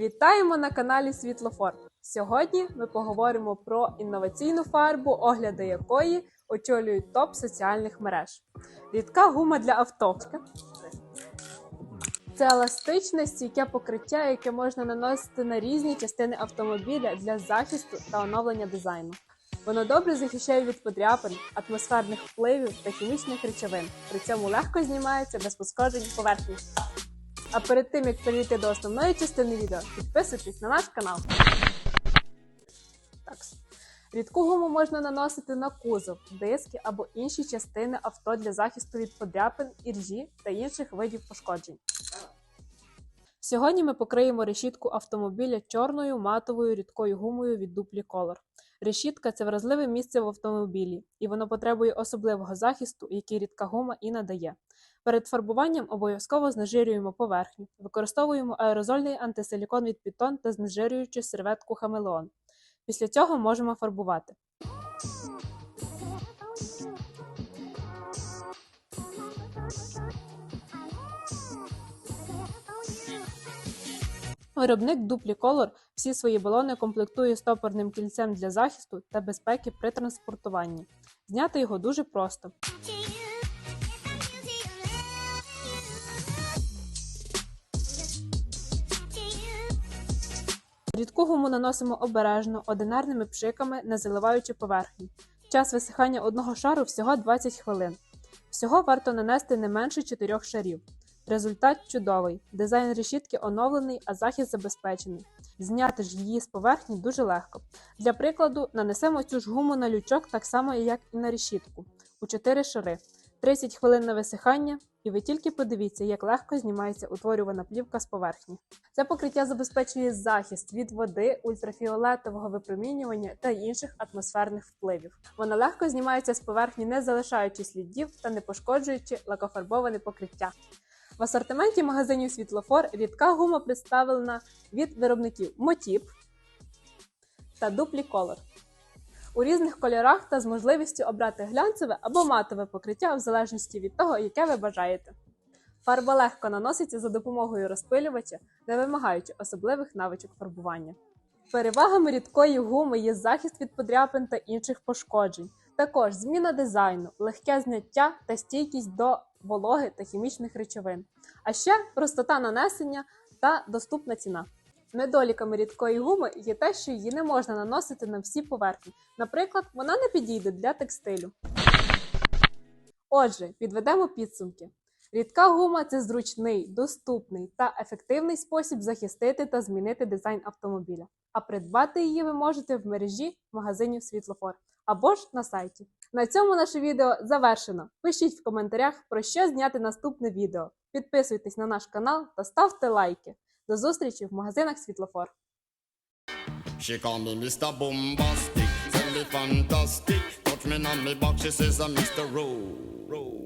Вітаємо на каналі Світлофор. Сьогодні ми поговоримо про інноваційну фарбу, огляди якої очолюють топ соціальних мереж. Рідка гума для авто. Це еластичне стійке покриття, яке можна наносити на різні частини автомобіля для захисту та оновлення дизайну. Воно добре захищає від подряпин, атмосферних впливів та хімічних речовин. При цьому легко знімається без пошкоджень поверхні. А перед тим як перейти до основної частини відео, підписуйтесь на наш канал. Так. Рідку гуму можна наносити на кузов, диски або інші частини авто для захисту від подряпин, іржі та інших видів пошкоджень. Сьогодні ми покриємо решітку автомобіля чорною матовою рідкою гумою від Duplі Color. Решітка це вразливе місце в автомобілі, і воно потребує особливого захисту, який рідка гума і надає. Перед фарбуванням обов'язково знежирюємо поверхню, використовуємо аерозольний антисилікон від Python та знежирюючу серветку Хамелеон. Після цього можемо фарбувати. Виробник Duplі Color всі свої балони комплектує стопорним кільцем для захисту та безпеки при транспортуванні. Зняти його дуже просто. Рідку гуму наносимо обережно, одинарними пшиками, не заливаючи поверхню. Час висихання одного шару всього 20 хвилин. Всього варто нанести не менше 4 шарів. Результат чудовий. Дизайн решітки оновлений, а захист забезпечений. Зняти ж її з поверхні дуже легко. Для прикладу, нанесемо цю ж гуму на лючок так само, як і на решітку, у 4 шари. 30 хвилин на висихання, і ви тільки подивіться, як легко знімається утворювана плівка з поверхні. Це покриття забезпечує захист від води, ультрафіолетового випромінювання та інших атмосферних впливів. Воно легко знімається з поверхні, не залишаючи слідів та не пошкоджуючи лакофарбоване покриття. В асортименті магазинів Світлофор рідка гума представлена від виробників Мотіп та Дуплі Color у різних кольорах та з можливістю обрати глянцеве або матове покриття в залежності від того, яке ви бажаєте. Фарба легко наноситься за допомогою розпилювача, не вимагаючи особливих навичок фарбування. Перевагами рідкої гуми є захист від подряпин та інших пошкоджень, також зміна дизайну, легке зняття та стійкість до вологи та хімічних речовин, а ще простота нанесення та доступна ціна. Недоліками рідкої гуми є те, що її не можна наносити на всі поверхні. Наприклад, вона не підійде для текстилю. Отже, підведемо підсумки. Рідка гума це зручний, доступний та ефективний спосіб захистити та змінити дизайн автомобіля. А придбати її ви можете в мережі магазинів Світлофор або ж на сайті. На цьому наше відео завершено. Пишіть в коментарях, про що зняти наступне відео. Підписуйтесь на наш канал та ставте лайки. До зустрічі в магазинах Світлофор. She call me Mr. Bombastic, tell me fantastic. Touch me on me back, she says I'm Mr. Rowe.